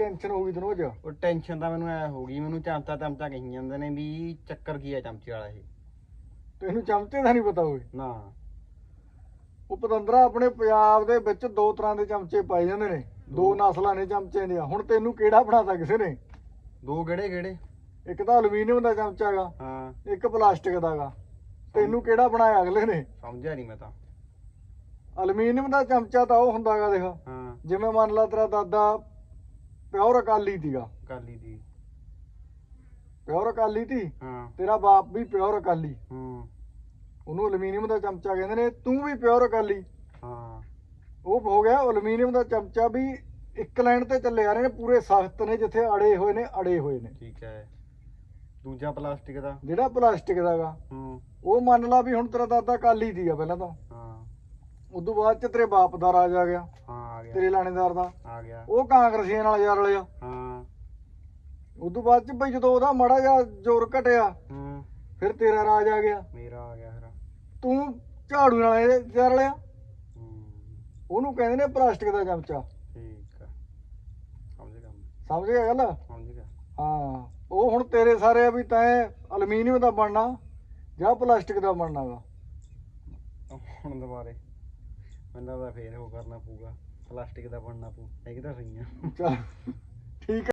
Tension ਹੋ ਗਈ ਤੈਨੂੰ ਅੱਜ? ਉਹ ਟੈਨਸ਼ਨ ਤਾਂ ਮੈਨੂੰ ਐ ਹੋ ਗਈ ਮੈਨੂੰ ਚਮਚਾ ਚਮਚਾ ਕਹੀ ਜਾਂਦੇ ਨੇ ਵੀ ਚੱਕਰ ਕੀ ਆ ਚਮਚੇ ਵਾਲਾ ਇਹ। ਤੈਨੂੰ ਚਮਚੇ ਦਾ ਨਹੀਂ ਪਤਾ ਹੋਏ ਨਾ। ਉਹ ਪਤੰਦਰਾ ਆਪਣੇ ਪੰਜਾਬ ਦੇ ਵਿੱਚ ਦੋ ਤਰ੍ਹਾਂ ਦੇ ਚਮਚੇ ਪਾਏ ਜਾਂਦੇ ਨੇ। ਦੋ। ਨਸਲਾਂ ਨੇ ਚਮਚੇ ਦੀਆਂ ਹੁਣ ਤੈਨੂੰ ਕਿਹੜਾ ਬਣਾਤਾ ਕਿਸੇ ਨੇ? ਦੋ ਗੇੜੇ ਗੇੜੇ ਇੱਕ ਤਾਂ ਐਲੂਮੀਨੀਅਮ ਦਾ ਚਮਚਾ ਹੈਗਾ ਹਾਂ। ਇੱਕ ਪਲਾਸਟਿਕ ਦਾ ਹੈਗਾ। ਤੈਨੂੰ ਕਿਹੜਾ ਬਣਾਇਆ ਅਗਲੇ ਨੇ? ਸਮਝਿਆ ਨਹੀਂ ਮੈਂ ਤਾਂ। ਐਲੂਮੀਨੀਅਮ ਦਾ ਚਮਚਾ ਤਾਂ ਉਹ ਹੁੰਦਾਗਾ ਦੇਖ। ਹਾਂ। ਜਿਵੇਂ ਮੰਨ ਲਾ ਤੇਰਾ ਦਾਦਾ ਪਿਓਰ ਅਕਾਲੀ ਸੀਗਾ ਕਾਲੀ ਦੀ ਪਿਓਰ ਅਕਾਲੀ ਸੀ ਹਾਂ। ਤੇਰਾ ਬਾਪ ਵੀ ਪਿਓਰ ਅਕਾਲੀ। ਹੂੰ। ਉਹਨੂੰ ਐਲੂਮੀਨੀਅਮ ਦਾ ਚਮਚਾ ਕਹਿੰਦੇ ਨੇ ਤੂੰ ਵੀ ਪਿਓਰ ਅਕਾਲੀ। ਹਾਂ। ਉਹ ਹੋ ਗਿਆ ਐਲੂਮੀਨੀਅਮ ਦਾ ਚਮਚਾ ਵੀ ਇੱਕ ਲਾਈਨ ਤੇ ਚੱਲੇ ਆ ਰਹੇ ਨੇ ਪੂਰੇ ਸਖਤ ਨੇ ਜਿੱਥੇ ਅੜੇ ਹੋਏ ਨੇ ਅੜੇ ਹੋਏ ਨੇ। ਠੀਕ ਹੈ। ਦੂਜਾ ਪਲਾਸਟਿਕ ਦਾ। ਜਿਹੜਾ ਪਲਾਸਟਿਕ ਦਾਗਾ ਹੂੰ। ਉਹ ਮੰਨ ਲਾ ਵੀ ਹੁਣ ਤੇਰਾ ਦਾਦਾ ਅਕਾਲੀ ਸੀਗਾ ਪਹਿਲਾਂ ਤਾਂ। ਹਾਂ। ਉਦੋਂ ਬਾਅਦ ਚ ਤੇਰੇ ਬਾਪ ਦਾ ਰਾਜ ਆ ਗਿਆ। ਹਾਂ। ਆ ਗਿਆ। ਤੇਰੇ ਲਾਣੇਦਾਰ ਦਾ। ਆ ਗਿਆ। ਉਹ ਕਾਂਗਰਸੀਆਂ ਨਾਲ ਯਾਰ ਲਿਆ ਹਾਂ। ਉਦੋਂ ਬਾਅਦ ਚ ਬਈ ਜਦੋਂ ਉਹਦਾ ਮਾੜਾ ਜਿਹਾ ਜ਼ੋਰ ਘਟਿਆ ਹੂੰ। ਫਿਰ ਤੇਰਾ ਰਾਜ ਆ ਗਿਆ। ਮੇਰਾ ਆ ਗਿਆ ਫਿਰ। ਤੂੰ ਝਾੜੂ ਨਾਲ ਯਾਰ ਲਿਆ ਹੂੰ। ਉਹਨੂੰ ਕਹਿੰਦੇ ਨੇ ਪਲਾਸਟਿਕ ਦਾ ਚਮਚਾ। ਠੀਕ ਆ। ਸਮਝ ਗਿਆ ਸਮਝ ਗਿਆ ਗੱਲ? ਸਮਝ ਗਿਆ। ਹਾਂ। ਉਹ ਹੁਣ ਤੇਰੇ ਸਾਰੇ ਆ ਵੀ ਤੈਂ ਐਲੂਮੀਨੀਅਮ ਦਾ ਬਣਨਾ ਜਾਂ ਪਲਾਸਟਿਕ ਦਾ ਬਣਨਾਗਾ ਹੁਣ ਦੁਬਾਰੇ। ਮੈਨੂੰ ਲੱਗਦਾ ਫੇਰ ਉਹ ਕਰਨਾ ਪਊਗਾ। ਪਲਾਸਟਿਕ ਦਾ ਬਣਨਾ ਪਊ। ਇਹ ਤਾਂ ਸਹੀ ਆ। ਠੀਕ